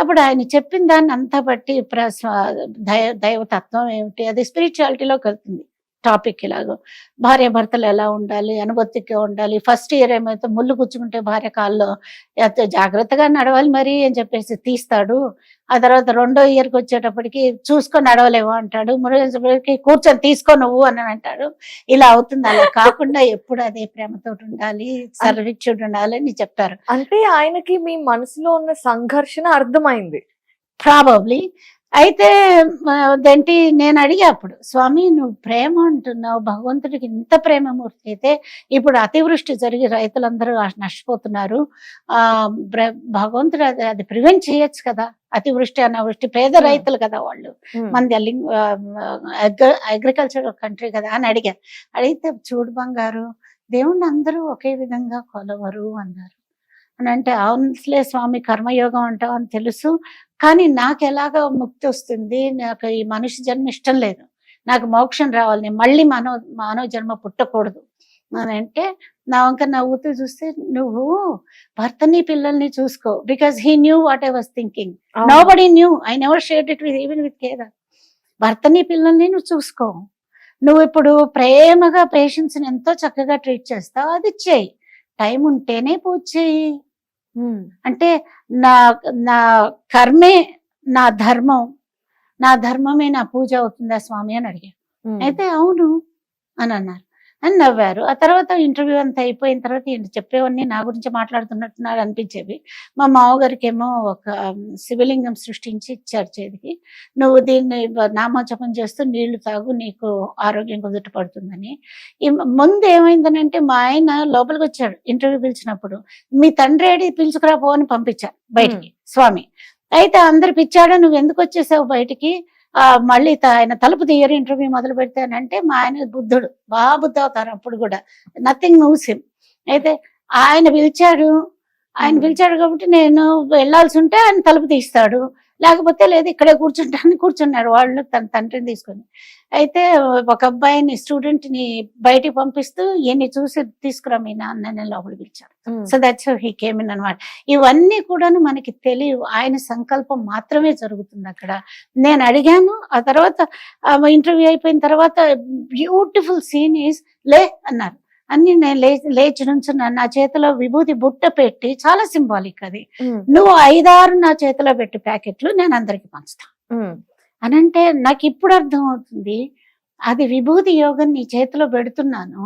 అప్పుడు ఆయన చెప్పిన దాన్ని అంతా బట్టి దైవ దైవతత్వం ఏమిటి? అది స్పిరిచువాలిటీలోకి వెళ్తుంది. టాపిక్ ఇలాగో. భార్య భర్తలు ఎలా ఉండాలి అనుభూతిగా ఉండాలి ఫస్ట్ ఇయర్ ఏమైతే ముళ్ళు గుచ్చుకుంటే భార్య కాల్లో ఎంత జాగ్రత్తగా నడవాలి మరి అని చెప్పేసి తీస్తాడు. ఆ తర్వాత రెండో ఇయర్కి వచ్చేటప్పటికి చూసుకొని నడవలేవు అంటాడు. వచ్చేటప్పటికి కూర్చొని తీసుకో నువ్వు అని అంటాడు. ఇలా అవుతుంది. అలా కాకుండా ఎప్పుడు అదే ప్రేమతో ఉండాలి సర్విచ్చుడు ఉండాలి అని చెప్పారు అంటే ఆయనకి మీ మనసులో ఉన్న సంఘర్షణ అర్థమైంది. ప్రాబబ్లీ అయితే అదేంటి నేను అడిగా అప్పుడు స్వామి నువ్వు ప్రేమ అంటున్నావు భగవంతుడికి ఇంత ప్రేమమూర్తి అయితే ఇప్పుడు అతివృష్టి జరిగి రైతులందరూ నష్టపోతున్నారు. ఆ భగవంతుడు అది అది ప్రివెంట్ చేయొచ్చు కదా అతివృష్టి అనావృష్టి పేద. రైతులు కదా వాళ్ళు. మనది అగ్రికల్చర్ కంట్రీ కదా అని అడిగా. అడిగితే చూడు బంగారు దేవుణ్ణి అందరూ ఒకే విధంగా కొలవరు అన్నారు. అని అంటే అవునులే స్వామి కర్మయోగం అంటావు అని తెలుసు కానీ నాకు ఎలాగ ముక్తి వస్తుంది. నాకు ఈ మనిషి జన్మ ఇష్టం లేదు. నాకు మోక్షం రావాలి. నేను మళ్ళీ మానవ మానవ జన్మ పుట్టకూడదు. అని అంటే నా వంక నవ్వుతూ చూస్తే నువ్వు భర్తని పిల్లల్ని చూసుకో. Because he knew what I was thinking. Nobody knew I never shared it with even with Kedar భర్తని పిల్లల్ని నువ్వు చూసుకో. నువ్వు ఇప్పుడు ప్రేమగా పేషెంట్స్ ఎంతో చక్కగా ట్రీట్ చేస్తావు. అది చేయి. టైం ఉంటేనే పూజ చేయి. అంటే నా నా కర్మే నా ధర్మం నా ధర్మమే నా పూజ అవుతుందా స్వామి అని అడిగాను. అయితే అవును అని అన్నారు. అని నవ్వారు. ఆ తర్వాత ఇంటర్వ్యూ అంతా అయిపోయిన తర్వాత చెప్పేవన్నీ నా గురించి మాట్లాడుతున్నట్టున్నారు అనిపించేవి. మా మామగారికి ఏమో ఒక శివలింగం సృష్టించి ఇచ్చారు చేతికి. నువ్వు దీన్ని నామజపం చేస్తూ నీళ్ళు తాగు నీకు ఆరోగ్యం కుదుట పడుతుందని ముందు ఏమైందనంటే మా ఆయన లోపలికి వచ్చాడు ఇంటర్వ్యూ పిలిచినప్పుడు. మీ తండ్రి ఏడి పిలుచుకురా పో అని పంపించారు బయటికి. స్వామి అయితే అందరు పిచ్చాడా? నువ్వు ఎందుకు వచ్చేసావు బయటికి? మళ్ళీ త- ఆయన తలుపు తీయరు ఇంటర్వ్యూ మొదలు పెడతానంటే మా ఆయన బుద్ధుడు. బాగా బుద్ధ అవుతారు అప్పుడు కూడా. నథింగ్ మూవ్స్ హిమ్ అయితే ఆయన పిలిచాడు. ఆయన Hmm. పిలిచాడు కాబట్టి నేను వెళ్ళాల్సి ఉంటే ఆయన తలుపు తీస్తాడు. లేకపోతే లేదు ఇక్కడే కూర్చుంటాను కూర్చున్నారు వాళ్ళు తన తండ్రిని తీసుకొని. అయితే ఒక అబ్బాయిని స్టూడెంట్ని బయటికి పంపిస్తూ ఈయన్ని చూసి తీసుకురా మీ నాన్న లోపలికి పిలిచారు. So that's he came in అనమాట ఇవన్నీ కూడాను మనకి తెలియవు. ఆయన సంకల్పం మాత్రమే జరుగుతుంది అక్కడ. నేను అడిగాను ఆ తర్వాత ఇంటర్వ్యూ అయిపోయిన తర్వాత బ్యూటిఫుల్ సీన్ ఈస్ లే అన్నారు. అన్ని నేను లేచి నుంచున్నాను నా చేతిలో విభూతి బుట్ట పెట్టి చాలా సింబాలిక్ అది. నువ్వు ఐదారు నా చేతిలో పెట్టి ప్యాకెట్లు నేను అందరికి పంచుతాను ఉమ్, అనంటే నాకు ఇప్పుడు అర్థం అవుతుంది అది విభూతి యోగం నీ చేతిలో పెడుతున్నాను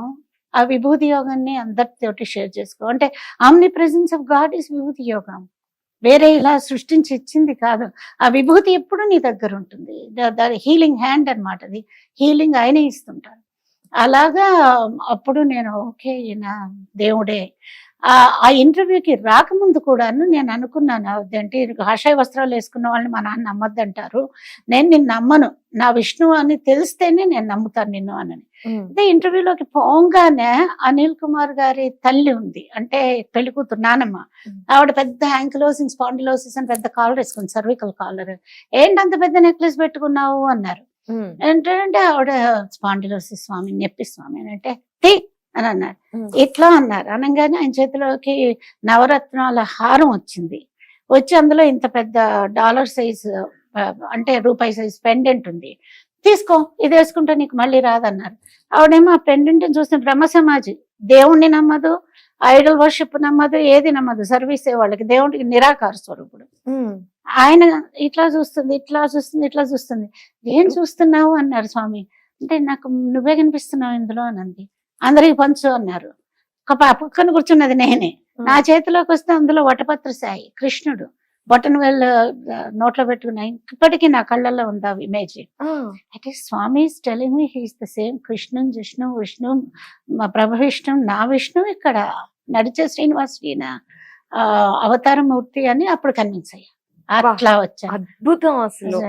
ఆ విభూతి యోగాన్ని అందరితోటి షేర్ చేసుకో. అంటే omnipresence of God is విభూతి యోగం. వేరే ఇలా సృష్టించి ఇచ్చింది కాదు. ఆ విభూతి ఎప్పుడు నీ దగ్గర ఉంటుంది. హీలింగ్ హ్యాండ్ అన్నమాట అది. హీలింగ్ ఆయనే ఇస్తుంటారు అలాగా అప్పుడు నేను ఓకే ఈయన దేవుడే. ఆ ఇంటర్వ్యూకి రాకముందు కూడాను నేను అనుకున్నాను అదేంటి కాషాయ వస్త్రాలు వేసుకున్న వాళ్ళని మా నాన్న నమ్మద్దంటారు. నేను నిన్ను నమ్మను. నా విష్ణు అని తెలిస్తేనే నేను నమ్ముతాను నిన్ను అని. అదే ఇంటర్వ్యూలోకి పోగానే అనిల్ కుమార్ గారి తల్లి ఉంది. అంటే పెళ్ళి కూతురు నానమ్మ. ఆవిడ పెద్ద యాంకిలోసిస్ స్పాండిలోసిస్ అని పెద్ద కాలర్ వేసుకుంది సర్వికల్ కాలర్ ఏంటి అంత పెద్ద నెక్లెస్ పెట్టుకున్నావు? అన్నారు. ఏంటంటే ఆవిడ స్పాండిలోసిస్ స్వామి నొప్పి స్వామి అంటే తీ అని అన్నారు. ఇట్లా అన్నారు. అనగానే ఆయన చేతిలోకి నవరత్నాల హారం వచ్చింది. వచ్చి అందులో ఇంత పెద్ద డాలర్ సైజ్ అంటే రూపాయి సైజ్ పెండెంట్ ఉంది. తీసుకో ఇది వేసుకుంటే నీకు మళ్ళీ రాదన్నారు. ఆవిడేమో ఆ పెండెంట్ చూసిన బ్రహ్మ సమాజి దేవుణ్ణి నమ్మదు ఐడల్ వర్షిప్ నమ్మదు ఏది నమ్మదు సర్వీస్ వాళ్ళకి దేవుడికి నిరాకార స్వరూపుడు. ఆయన ఇట్లా చూస్తుంది ఇట్లా చూస్తుంది ఇట్లా చూస్తుంది. ఏం చూస్తున్నావు? అన్నారు స్వామి. అంటే నాకు నువ్వే కనిపిస్తున్నావు ఇందులో అని అంది. అందరికి పంచు అన్నారు. ఒక పక్కన కూర్చున్నది నేనే. నా చేతిలోకి వస్తే అందులో వటపత్ర సాయి కృష్ణుడు. బొటన్ వెళ్ళ నోట్లో పెట్టుకున్నా ఇప్పటికీ నా కళ్ళల్లో ఉంది ఆ ఇమేజ్ అయితే Swami telling me he's the same కృష్ణున్ Jishnu Vishnu మా ప్రభు విష్ణు నా విష్ణు ఇక్కడ నడిచే శ్రీనివాస్ ఈయన ఆ, అవతారమూర్తి అని అప్పుడు కన్విన్స్ అయ్యా. అట్లా వచ్చా. అద్భుతం అసలు.